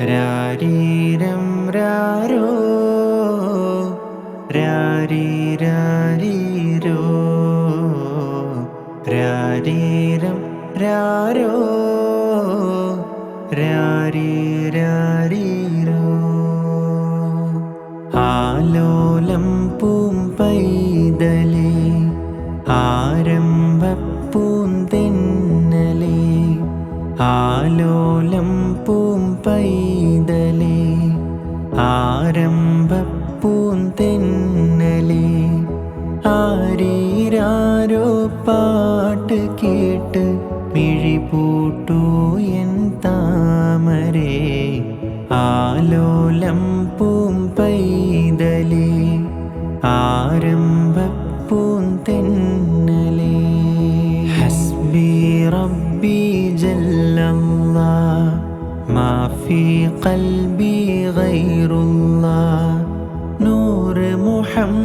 രാരീരം രാരോ? രാരീരാരീരോ രാരീരം? രാരോ? രാരീരാരീരോ ആലോലം പൂം പൈതലേ ആരംഭപ്പൂന്തെന്നലേ ആലോലം ആരംഭപ്പൂന്തെന്നലേ ആരീരാരോ പാട്ട് കേട്ട് മിഴിപൂട്ടു എൻ താമരേ ആലോലം പൂം പൈതലേ ആരംഭപ്പൂന്തെന്നലേ ഹസ്ബി റബ്ബി ജല്ലല്ലാ മാഫി ഫീ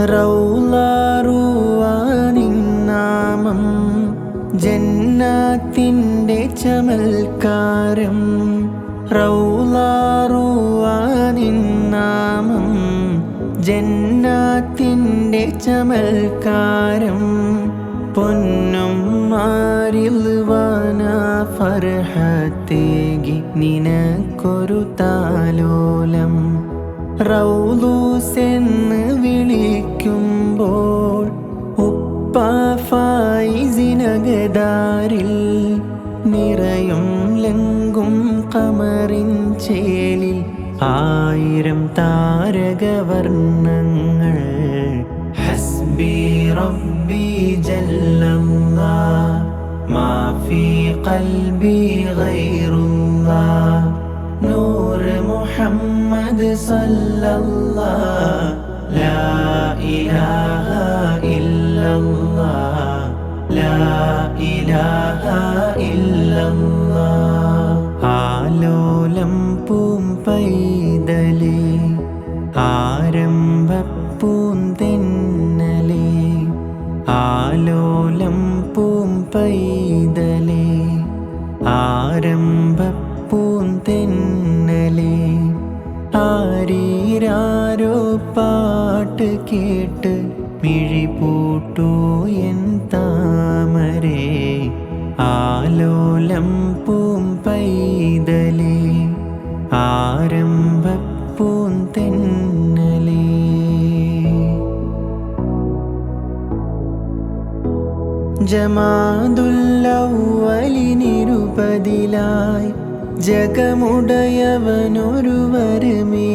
റൗളാറുവാനിൻ നാമം ജന്നാത്തിന്റെ ചമൽക്കാരം. റൗളാറുവാനിൻ നാമം ജന്നാത്തിന്റെ ചമൽക്കാരം. പൊന്നും മാറിൽവാന ഫർഹത്തേകി നിനക്കൊരു താലോലം. റൗലൂസെന്ന് വിളിക്കുമ്പോൾ ഉപ്പ ഫൈസിനഗദാരിൽ നിറയും ലങ്കും കമറിൻ ചേലിൽ ആയിരം താരകവർണങ്ങൾ. ഹസ്ബി റബ്ബി ജല്ലല്ലാ മാ ഫീ ഖൽബി ഗൈറുല്ലാ. നൂർ മുഹമ്മദ് സല്ലല്ലാ ലാ ഇലാഹ ആലോലം പൂം പൈതലേ ആരംഭപ്പൂന്തെന്നലേ ആലോലം പൂം പൈതലേ ആരംഭപ്പൂന്തെന്നലേ ആരീരാരോ പാട്ട് കേട്ട് മിഴിപൂട്ടു എൻ താമരേ. ആലോലം പൂം പൈതലേ. ആരംഭപ്പൂന്തെന്നലേ ജമാതുല്ലവലിനിരുപതിലായി ജഗമുടയവനൊരുവരമേകി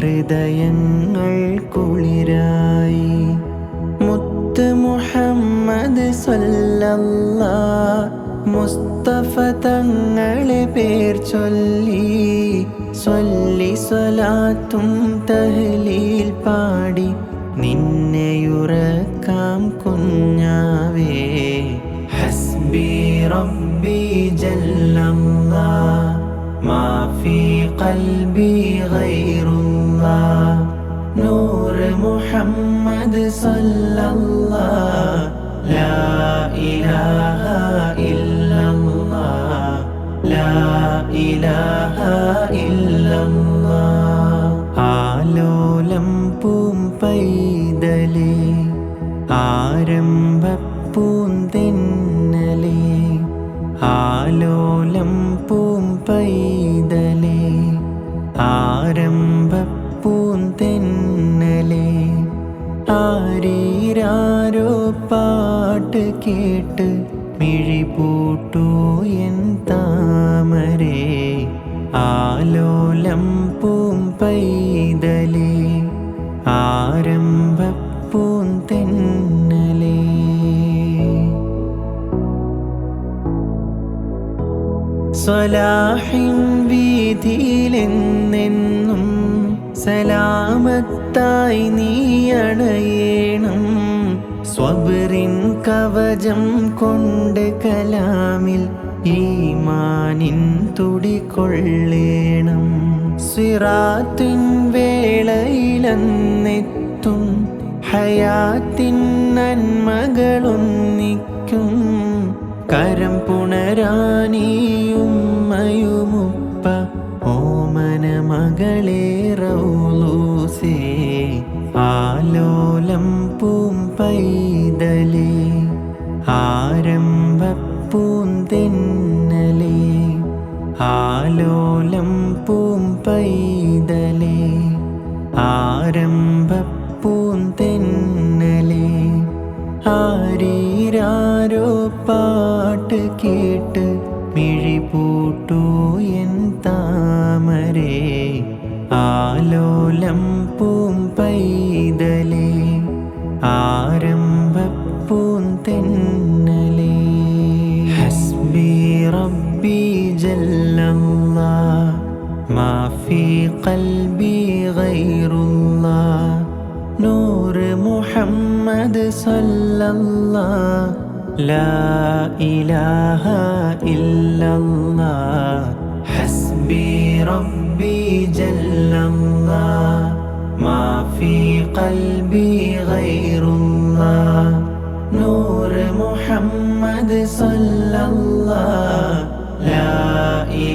ഹൃദയങ്ങൾ കുളിരായി. മുത്ത് മുഹമ്മദ് സല്ലല്ലാ മുസ്തഫ തങ്ങളെ പേർ ചൊല്ലി സ്വല്ലി സ്വലാത്തും തഹ്ലീൽ പാടി. നിന്നെയുറക്കാം കുഞ്ഞാവേ ഹസ്ബി റബ്ബി ജല്ലല്ലാ മാ ഫീ ഖൽബി നൂർ മുഹമ്മദ് സല്ലല്ലാ ലാ ഇലാഹ ഇല്ലല്ലാഹ് ലാ ഇലാഹ ഇല്ലല്ലാഹ് ആലോലം പൂം പൈതലേ ആരംഭപ്പൂന്തെന്നലേ ആലോലം പൂം പൈതലേ കേട്ട് മിഴിപൂട്ടൂ എൻ താമരേ. ആലോലം പൂം പൈതലേ. ആരംഭപ്പൂൻ തെന്നലേ. സ്വലാഹിൻ വീതിയിലെന്നെന്നും സലാമത്തായി നീ അണയേണം. സ്വബറിൻ കവചം കൊണ്ട് കലാമിൽ ഈമാനിൻ തുടികൊള്ളേണം. സിറാത്തിൻ വേളയിലെന്നെത്തും ഹയാത്തിൻ നന്മകളൊന്നിക്കും. കരം പുണരാനിയുമ്മയുമുപ്പ ഓമന മകളെ റൗലൂസേ. ആലോലം പൂം പൈതലേ ആരംഭപ്പൂന്തെന്നലേ ആലോലം പൂം പൈതലേ ആരംഭപ്പൂന്തെന്നലേ ആരീരാരോ പാട്ട് കേട്ട് മിഴിപൂട്ടോ എൻ താമരേ ആലോലം പൂം പൈതലേ ആരംഭപ്പൂന്തെന്നലേ ഹസ്ബി റബ്ബി ജല്ലല്ലാ മാ ഫീ ഖൽബി ഗൈറുല്ലാ نور محمد صلى الله لا إله إلا الله حسبي ربي جل الله ما في قلبي غير الله. نور محمد صلى الله لا إله